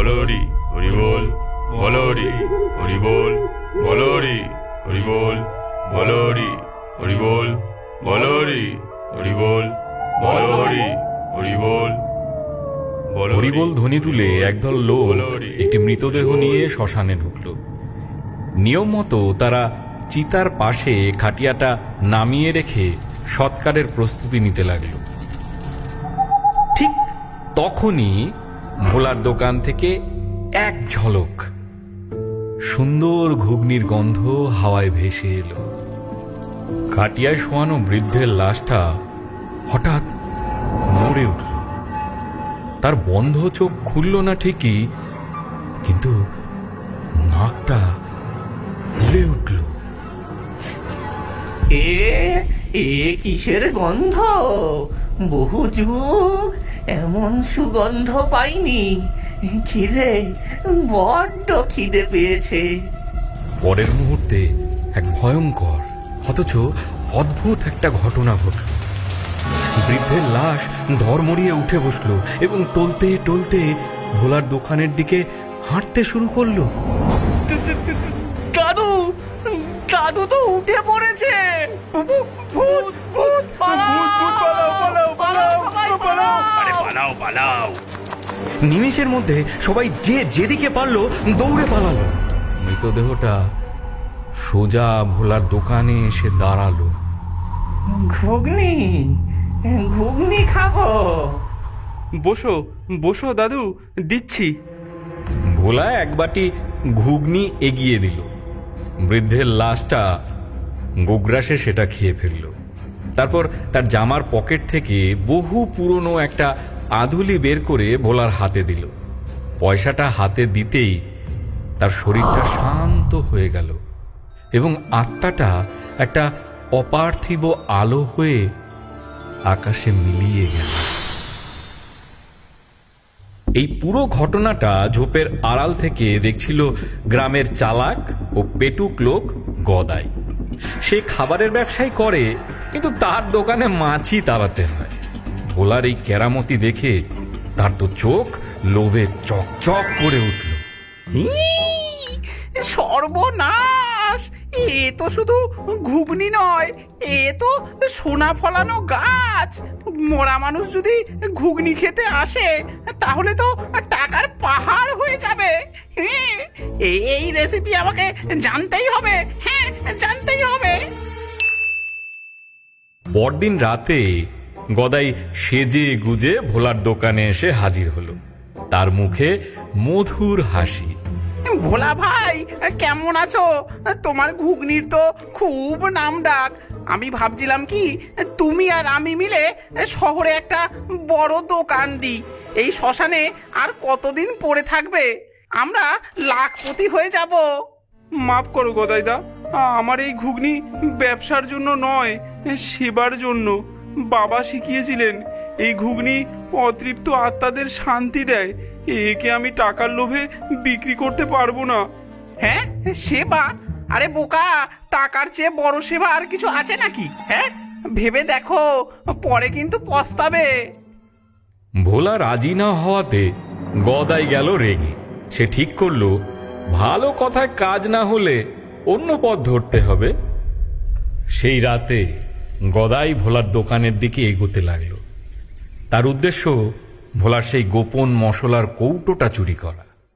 বলরি হরি বল বলরি হরি বল বলরি হরি বল বলরি হরি বল বলরি হরি বল বলরি হরি বল হরিবোল ধ্বনি তুলে একদল লোক একটি মৃতদেহ নিয়ে শ্মশানে ঢুকল। নিয়ম মতো তারা চিতার পাশে খাটিয়াটা নামিয়ে রেখে সৎকারের প্রস্তুতি নিতে লাগল। ঠিক তখনই ভোলার দোকান থেকে এক ঝলক। সুন্দর ঘুগনির গন্ধ হাওয়ায় ভেসে এলো। খাটিয়ায় শোয়ানো বৃদ্ধের লাশটা হঠাৎ নড়ে উঠল। তার বন্ধ চোখ খুলল না ঠিকই, কিন্তু নাকটা ফুলে উঠল। এ এ কিসের গন্ধ? বহু যুগ এমন সুগন্ধ পাইনি। খিদে বড্ড খিদে পেয়েছে। পরের মুহূর্তে এক ভয়ঙ্কর অথচ অদ্ভুত একটা ঘটনা ঘটল। বৃদ্ধের লাশ ধর্মড়িয়ে উঠে বসল এবং টলতে টলতে ভোলার দোকানের দিকে হাঁটতে শুরু করল। দাদু দাদু তো উঠে পড়েছে। ভূত ভূত ভূত পালাও পালাও পালাও সবাই পালাও পালাও। নিমেষের মধ্যে সবাই যে যেদিকে পারল দৌড়ে পালালো। মৃতদেহটা সোজা ভোলার দোকানে এসে দাঁড়াল। ঘুগনি ঘুগনি খাব। বসো বসো দাদু দিচ্ছি। ভোলা এক বাটি ঘুগনি এগিয়ে দিল। বৃদ্ধের লাশটা গোগ্রাসে সেটা খেয়ে ফেলল। তারপর তার জামার পকেট থেকে বহু পুরনো একটা আধুলি বের করে ভোলার হাতে দিল। পয়সাটা হাতে দিতেই তার শরীরটা শান্ত হয়ে গেল এবং আত্মাটা একটা অপার্থিব আলো হয়ে আকাশে মিলিয়ে গেল। এই পুরো ঘটনাটা ঝোপের আড়াল থেকে দেখছিল গ্রামের চালাক ও পেটুক লোক গদাই। সে খাবারের ব্যবসাই করে, কিন্তু তার দোকানে মাছই তাড়াতে হয়। ভোলার এই কেরামতি দেখে তার তো চোখ লোভে চকচক করে উঠল। সর্বনাশ! এ তো শুধু ঘুগনি নয় এ তো সোনা ফলানো গাছ। মরা মানুষ যদি ঘুগনি খেতে আসে তাহলে তো টাকার পাহাড় হয়ে যাবে। এই রেসিপি আমাকে জানতেই হবে। হ্যাঁ জানতেই হবে। পরদিন রাতে গদাই সেজে গুজে ভোলার দোকানে এসে হাজির হলো। তার মুখে মধুর হাসি। ভোলা ভাই কেমন আছো? তোমার ঘুগনির তো খুব নাম ডাক। আমি ভাবছিলাম কি তুমি আর আমি মিলে শহরে একটা বড় দোকান দিই। এই শ্মশানে আর কতদিন পড়ে থাকবে? আমরা লাখপতি হয়ে যাব। মাফ করো গদাইদা আমার এই ঘুগনি ব্যবসার জন্য নয় সেবার জন্য। বাবা শিখিয়েছিলেন এই ঘুগনি অতৃপ্ত আত্মাদের শান্তি দেয় একে আমি টাকার লোভে বিক্রি করতে পারব না। হ্যাঁ? সেবা আরে বোকা টাকার চেয়ে বড় সেবা আর কিছু আছে নাকি? হ্যাঁ? ভেবে দেখো পরে কিন্তু পস্তাবে। ভোলা রাজি না হওয়াতে গদাই গেল রেগে। সে ঠিক করল ভালো কথায় কাজ না হলে অন্য পথ ধরতে হবে। সেই রাতে গদাই ভোলার দোকানের দিকে এগোতে লাগল। তার উদ্দেশ্য ভোলার সেই গোপন মশলার কৌটোটা চুরি করা।